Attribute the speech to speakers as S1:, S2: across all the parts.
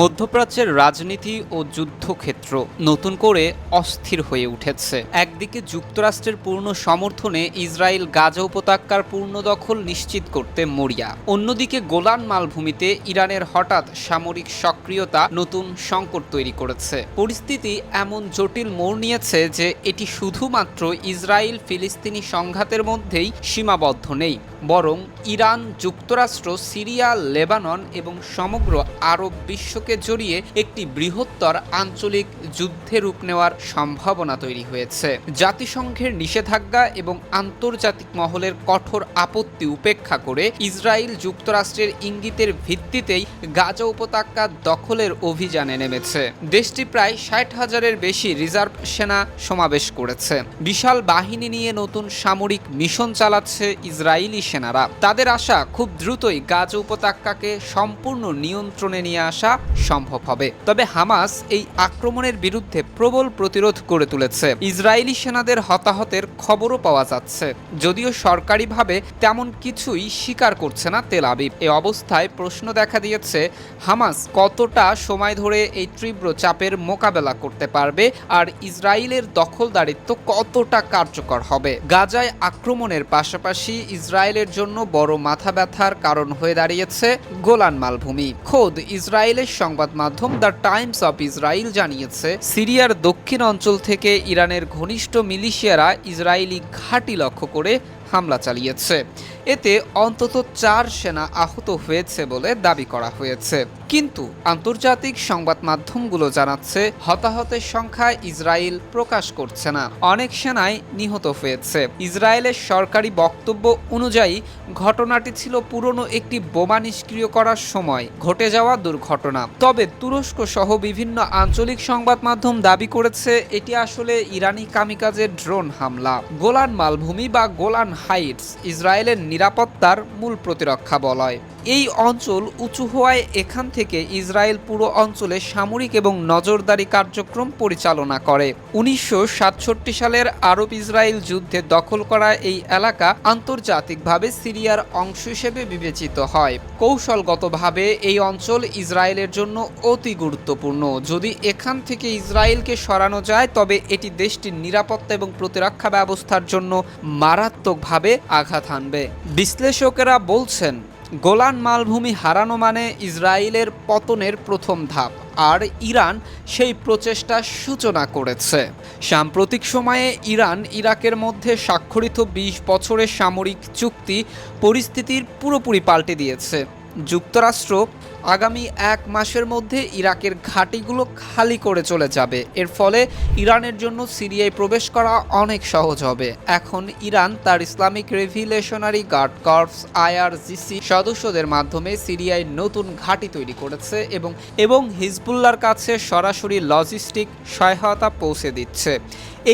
S1: মধ্যপ্রাচ্যের রাজনীতি ও যুদ্ধক্ষেত্র নতুন করে অস্থির হয়ে উঠেছে একদিকে যুক্তরাষ্ট্রের পূর্ণ সমর্থনে ইসরায়েল গাজা উপত্যকার পূর্ণ দখল নিশ্চিত করতে মরিয়া অন্যদিকে গোলান মালভূমিতে ইরানের হঠাৎ সামরিক সক্রিয়তা নতুন সংকট তৈরি করেছে পরিস্থিতি এমন জটিল মোড় নিয়েছে যে এটি শুধুমাত্র ইসরায়েল ফিলিস্তিনি সংঘাতের মধ্যেই সীমাবদ্ধ নেই বরং ইরান যুক্তরাষ্ট্র সিরিয়া লেবানন এবং সমগ্র আরব বিশ্ব সম্পর্কে জড়িয়ে একটি বৃহত্তর আঞ্চলিক যুদ্ধে রূপ নেওয়ার সম্ভাবনা তৈরি হয়েছে জাতিসংঘের নিষেধাজ্ঞা এবং আন্তর্জাতিক মহলের কঠোর আপত্তি উপেক্ষা করে ইসরায়েল যুক্তরাষ্ট্রের ইঙ্গিতের ভিত্তিতেই গাজা উপত্যকা দখলের অভিযানে নেমেছে দেশটি প্রায় ষাট হাজারের বেশি রিজার্ভ সেনা সমাবেশ করেছে বিশাল বাহিনী নিয়ে নতুন সামরিক মিশন চালাচ্ছে ইসরায়েলি সেনারা তাদের আশা খুব দ্রুতই গাজা উপত্যকাকে সম্পূর্ণ নিয়ন্ত্রণে নিয়ে আসা সম্ভব হবে তবে হামাস এই আক্রমণের বিরুদ্ধে প্রবল প্রতিরোধ করে তুলেছে ইসরায়েলি সেনাদের হতাহতের খবরও পাওয়া যাচ্ছে যদিও সরকারিভাবে তেমন কিছুই স্বীকার করছে না তেল আবিব এ অবস্থায় প্রশ্ন দেখা দিয়েছে হামাস কতটা সময় ধরে এই তীব্র চাপের মোকাবেলা করতে পারবে আর ইসরায়েলের দখলদারিত্ব কতটা কার্যকর হবে গাজায় আক্রমণের পাশাপাশি ইসরায়েলের জন্য বড় মাথা ব্যথার কারণ হয়ে দাঁড়িয়েছে গোলান মালভূমি খোদ ইসরায়েলের সংবাদ মাধ্যম দ্য টাইমস অফ ইসরায়েল জানিয়েছে সিরিয়ার দক্ষিণ অঞ্চল থেকে ইরানের ঘনিষ্ঠ মিলিশিয়ারা ইসরায়েলি ঘাঁটি লক্ষ্য করে হামলা চালিয়েছে এতে অন্তত চার সেনা আহত হয়েছে বলে দাবি করা হয়েছে কিন্তু আন্তর্জাতিক সংবাদ মাধ্যমগুলো জানাচ্ছে হতাহতের সংখ্যা ইসরায়েল প্রকাশ করছে না অনেক সেনাই নিহত হয়েছে ইসরায়েলের সরকারি বক্তব্য অনুযায়ী ঘটনাটি ছিল পুরনো একটি বোমা নিষ্ক্রিয় করার সময় ঘটে যাওয়া দুর্ঘটনা তবে তুরস্ক সহ বিভিন্ন আঞ্চলিক সংবাদ মাধ্যম দাবি করেছে এটি আসলে ইরানি কামিকাজের ড্রোন হামলা গোলান মালভূমি বা গোলান হাইটস ইসরায়েলের নিরাপত্তার মূল প্রতিরক্ষা বলয় এই অঞ্চল উঁচু হওয়ায় এখান থেকে ইসরায়েল পুরো অঞ্চলে সামরিক এবং নজরদারি কার্যক্রম পরিচালনা করে উনিশশো সালের আরব ইসরায়েল যুদ্ধে দখল করা এই এলাকা আন্তর্জাতিকভাবে সিরিয়ার অংশ হিসেবে বিবেচিত হয় কৌশলগতভাবে এই অঞ্চল ইসরায়েলের জন্য অতি গুরুত্বপূর্ণ যদি এখান থেকে ইসরায়েলকে সরানো যায় তবে এটি দেশটির নিরাপত্তা এবং প্রতিরক্ষা ব্যবস্থার জন্য মারাত্মকভাবে আঘাত হানবে বিশ্লেষকেরা বলছেন গোলান মালভূমি হারানো মানে ইসরায়েলের পতনের প্রথম ধাপ আর ইরান সেই প্রচেষ্টার সূচনা করেছে সাম্প্রতিক সময়ে ইরান ইরাকের মধ্যে স্বাক্ষরিত ২০ বছরের সামরিক চুক্তি পরিস্থিতির পুরোপুরি পাল্টে দিয়েছে যুক্তরাষ্ট্র আগামী এক মাসের মধ্যে ইরাকের ঘাঁটিগুলো খালি করে চলে যাবে এর ফলে ইরানের জন্য সিরিয়ায় প্রবেশ করা অনেক সহজ হবে এখন ইরান তার Islamic revolutionary guard corps IRGC সদস্যদের মাধ্যমে সিরিয়ায় নতুন ঘাঁটি তৈরি করেছে এবং এবং হিজবুল্লার কাছে সরাসরি লজিস্টিক সহায়তা পৌঁছে দিচ্ছে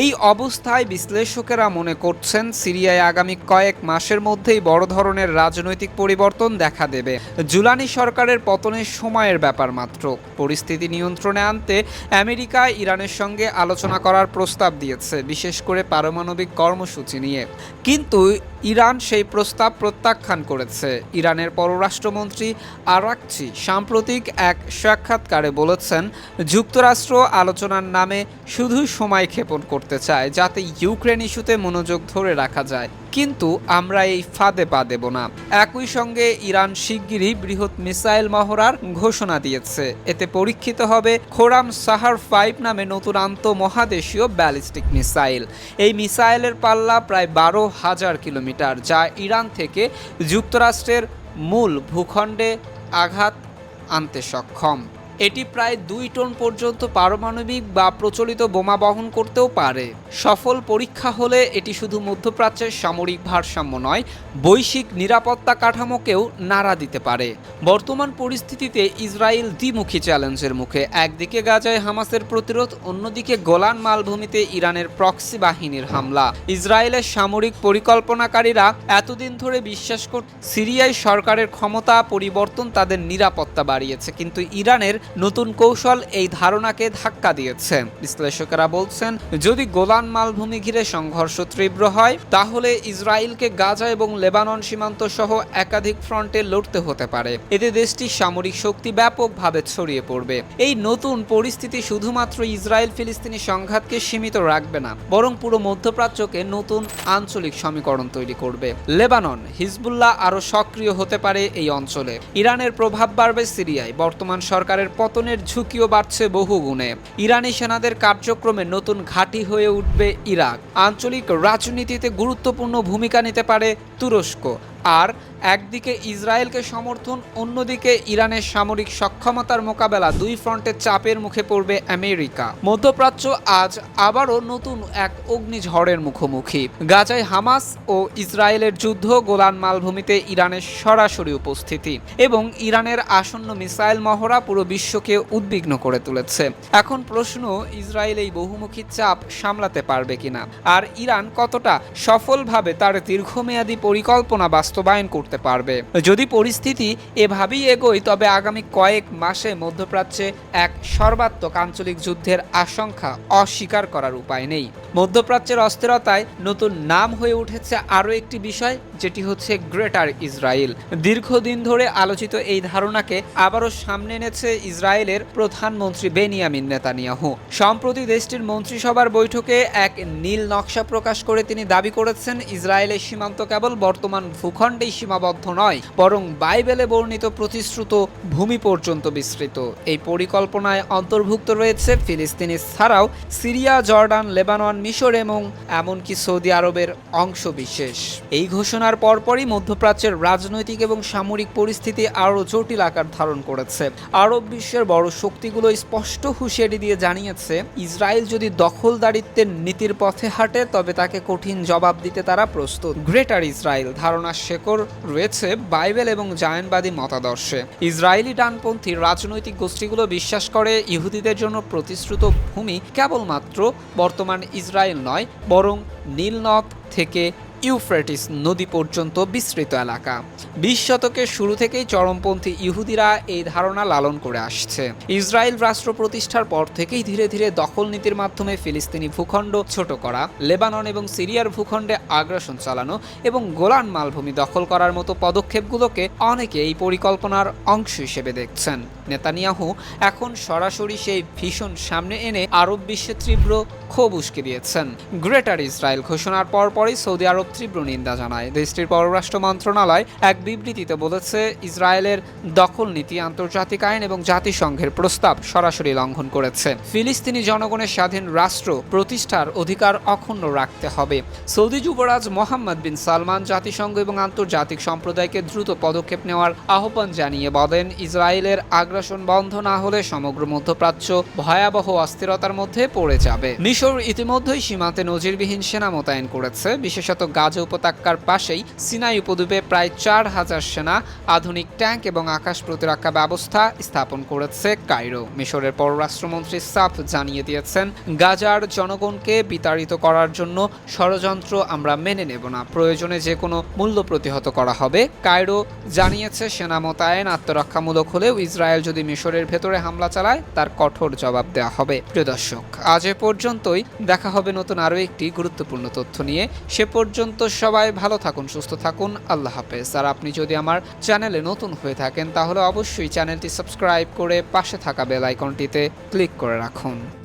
S1: এই অবস্থায় বিশ্লেষকেরা মনে করছেন সিরিয়ায় আগামী কয়েক মাসের মধ্যেই বড় ধরনের রাজনৈতিক পরিবর্তন দেখা দেবে জুলানি সরকারের পত পতনের সময়ের ব্যাপার মাত্র পরিস্থিতি নিয়ন্ত্রণে আনতে আমেরিকা ইরানের সঙ্গে আলোচনা করার প্রস্তাব দিয়েছে বিশেষ করে পারমাণবিক কর্মসূচি নিয়ে কিন্তু ইরান সেই প্রস্তাব প্রত্যাখ্যান করেছে ইরানের পররাষ্ট্রমন্ত্রী আরাকচি সাম্প্রতিক এক সাক্ষাৎকারে বলেছেন যুক্তরাষ্ট্র আলোচনার নামে শুধু সময় ক্ষেপণ করতে চায় যাতে ইউক্রেন ইস্যুতে মনোযোগ ধরে রাখা যায় কিন্তু আমরা এই ফাঁদে পা দেব না একই সঙ্গে ইরান শিগগিরই বৃহৎ মিসাইল মহড়ার ঘোষণা দিয়েছে এতে পরীক্ষিত হবে খোরাম সাহার ফাইভ নামে নতুন আন্তঃমহাদেশীয় ব্যালিস্টিক মিসাইল এই মিসাইলের পাল্লা প্রায় বারো হাজার কিলোমিটার কিলোমিটার যা ইরান থেকে যুক্তরাষ্ট্রের মূল ভূখণ্ডে আঘাত আনতে সক্ষম এটি প্রায় দুই টন পর্যন্ত পারমাণবিক বা প্রচলিত বোমা বহন করতেও পারে সফল পরীক্ষা হলে এটি শুধু মধ্যপ্রাচ্যের সামরিক ভারসাম্য নয় বৈশ্বিক নিরাপত্তা কাঠামোকেও নাড়া দিতে পারে বর্তমান পরিস্থিতিতে ইসরায়েল দ্বিমুখী চ্যালেঞ্জের মুখে একদিকে গাজায় হামাসের প্রতিরোধ অন্যদিকে গোলান মালভূমিতে ইরানের প্রক্সি বাহিনীর হামলা ইসরায়েলের সামরিক পরিকল্পনাকারীরা এতদিন ধরে বিশ্বাস কর সিরিয়ায় সরকারের ক্ষমতা পরিবর্তন তাদের নিরাপত্তা বাড়িয়েছে কিন্তু ইরানের নতুন কৌশল এই ধারণাকে ধাক্কা দিয়েছে বিশ্লেষকেরা বলছেন যদি গোলান মালভূমি ঘিরে সংঘর্ষ তীব্র হয় তাহলে ইসরায়েলকে গাজা এবং লেবানন সীমান্ত সহ একাধিক ফ্রন্টে লড়তে হতে পারে এতে দেশটির সামরিক শক্তি ব্যাপকভাবে ছড়িয়ে পড়বে এই নতুন পরিস্থিতি শুধুমাত্র ইসরায়েল ফিলিস্তিনি সংঘাতকে সীমিত রাখবে না বরং পুরো মধ্যপ্রাচ্যকে নতুন আঞ্চলিক সমীকরণ তৈরি করবে লেবানন হিজবুল্লাহ আরও সক্রিয় হতে পারে এই অঞ্চলে ইরানের প্রভাব বাড়বে সিরিয়ায় বর্তমান সরকারের পতনের ঝুঁকিও বাড়ছে বহু গুণে ইরানি সেনাদের কার্যক্রমে নতুন ঘাঁটি হয়ে উঠবে ইরাক আঞ্চলিক রাজনীতিতে গুরুত্বপূর্ণ ভূমিকা নিতে পারে তুরস্ক আর একদিকে ইসরায়েলকে সমর্থন অন্যদিকে ইরানের সামরিক সক্ষমতার মোকাবেলা দুই ফ্রন্টের চাপের মুখে পড়বে আমেরিকা মধ্যপ্রাচ্য আজ আবারও নতুন এক অগ্নিঝড়ের মুখোমুখি গাজায় হামাস ও ইসরায়েলের যুদ্ধ গোলান মালভূমিতে ইরানের সরাসরি উপস্থিতি এবং ইরানের আসন্ন মিসাইল মহড়া পুরো বিশ্বকে উদ্বিগ্ন করে তুলেছে এখন প্রশ্ন ইসরায়েল এই বহুমুখী চাপ সামলাতে পারবে কিনা আর ইরান কতটা সফলভাবে তার দীর্ঘমেয়াদী পরিকল্পনা বাস্তবায়ন করতে করতে পারবে যদি পরিস্থিতি এভাবেই এগোয় তবে আগামী কয়েক মাসে মধ্যপ্রাচ্যে এক সর্বাত্মক আঞ্চলিক যুদ্ধের আশঙ্কা অস্বীকার করার উপায় নেই মধ্যপ্রাচ্যের অস্থিরতায় নতুন নাম হয়ে উঠেছে আরও একটি বিষয় যেটি হচ্ছে গ্রেটার ইসরায়েল দীর্ঘদিন ধরে আলোচিত এই ধারণাকে আবারও সামনে এনেছে ইসরায়েলের প্রধানমন্ত্রী বেনিয়ামিন নেতানিয়াহু সম্প্রতি দেশটির মন্ত্রিসভার বৈঠকে এক নীল নকশা প্রকাশ করে তিনি দাবি করেছেন ইসরায়েলের সীমান্ত কেবল বর্তমান ভূখণ্ডেই সীমাবদ্ধ সীমাবদ্ধ নয় বরং বাইবেলে বর্ণিত প্রতিশ্রুত ভূমি পর্যন্ত বিস্তৃত এই পরিকল্পনায় অন্তর্ভুক্ত রয়েছে ফিলিস্তিনি ছাড়াও সিরিয়া জর্ডান লেবানন মিশর এবং এমনকি সৌদি আরবের অংশ বিশেষ এই ঘোষণার পরপরই মধ্যপ্রাচ্যের রাজনৈতিক এবং সামরিক পরিস্থিতি আরও জটিল আকার ধারণ করেছে আরব বিশ্বের বড় শক্তিগুলো স্পষ্ট হুঁশিয়ারি দিয়ে জানিয়েছে ইসরায়েল যদি দখলদারিত্বের নীতির পথে হাঁটে তবে তাকে কঠিন জবাব দিতে তারা প্রস্তুত গ্রেটার ইসরায়েল ধারণা শেখর রয়েছে বাইবেল এবং জায়নবাদী মতাদর্শে ইসরায়েলি ডানপন্থী রাজনৈতিক গোষ্ঠীগুলো বিশ্বাস করে ইহুদিদের জন্য প্রতিশ্রুত ভূমি কেবলমাত্র বর্তমান ইসরায়েল নয় বরং নীলনদ থেকে ইউফ্রেটিস নদী পর্যন্ত বিস্তৃত এলাকা বিশ শতকের শুরু থেকেই চরমপন্থী ইহুদিরা এই ধারণা লালন করে আসছে ইসরায়েল রাষ্ট্র প্রতিষ্ঠার পর থেকেই ধীরে ধীরে দখল নীতির মাধ্যমে ফিলিস্তিনি ভূখণ্ড ছোট করা লেবানন এবং সিরিয়ার ভূখণ্ডে আগ্রাসন চালানো এবং গোলান মালভূমি দখল করার মতো পদক্ষেপগুলোকে অনেকে এই পরিকল্পনার অংশ হিসেবে দেখছেন নেতানিয়াহু এখন সরাসরি সেই ভীষণ সামনে এনে আরব বিশ্বে তীব্র ক্ষোভ উস্কে দিয়েছেন গ্রেটার ইসরায়েল ঘোষণার পরপরই সৌদি আরব তীব্র নিন্দা জানায় দেশটির পররাষ্ট্র মন্ত্রণালয় এক বিবৃতিতে বলেছে ইসরায়েলের দখল নীতি আন্তর্জাতিক আইন এবং জাতিসংঘের প্রস্তাব সরাসরি লঙ্ঘন করেছে ফিলিস্তিনি জনগণের স্বাধীন রাষ্ট্র প্রতিষ্ঠার অধিকার অক্ষুণ্ণ রাখতে হবে সৌদি যুবরাজ মোহাম্মদ বিন সালমান জাতিসংঘ এবং আন্তর্জাতিক সম্প্রদায়কে দ্রুত পদক্ষেপ নেওয়ার আহ্বান জানিয়ে বলেন ইসরায়েলের আগ্রাস আগ্রাসন বন্ধ না হলে সমগ্র মধ্যপ্রাচ্য ভয়াবহ অস্থিরতার মধ্যে পড়ে যাবে মিশর ইতিমধ্যেই সীমান্তে নজিরবিহীন সেনা মোতায়েন করেছে বিশেষত গাজা উপত্যকার পাশেই সিনাই উপদ্বীপে প্রায় চার হাজার সেনা আধুনিক ট্যাঙ্ক এবং আকাশ প্রতিরক্ষা ব্যবস্থা স্থাপন করেছে কায়রো মিশরের পররাষ্ট্রমন্ত্রী সাফ জানিয়ে দিয়েছেন গাজার জনগণকে বিতাড়িত করার জন্য ষড়যন্ত্র আমরা মেনে নেব না প্রয়োজনে যে কোনো মূল্য প্রতিহত করা হবে কায়রো জানিয়েছে সেনা মোতায়েন আত্মরক্ষামূলক হলেও ইসরায়েল ইসরায়েল যদি মিশরের ভেতরে হামলা চালায় তার কঠোর জবাব দেওয়া হবে প্রিয় দর্শক আজ এ পর্যন্তই দেখা হবে নতুন আরও একটি গুরুত্বপূর্ণ তথ্য নিয়ে সে পর্যন্ত সবাই ভালো থাকুন সুস্থ থাকুন আল্লাহ হাফেজ আর আপনি যদি আমার চ্যানেলে নতুন হয়ে থাকেন তাহলে অবশ্যই চ্যানেলটি সাবস্ক্রাইব করে পাশে থাকা বেল আইকনটিতে ক্লিক করে রাখুন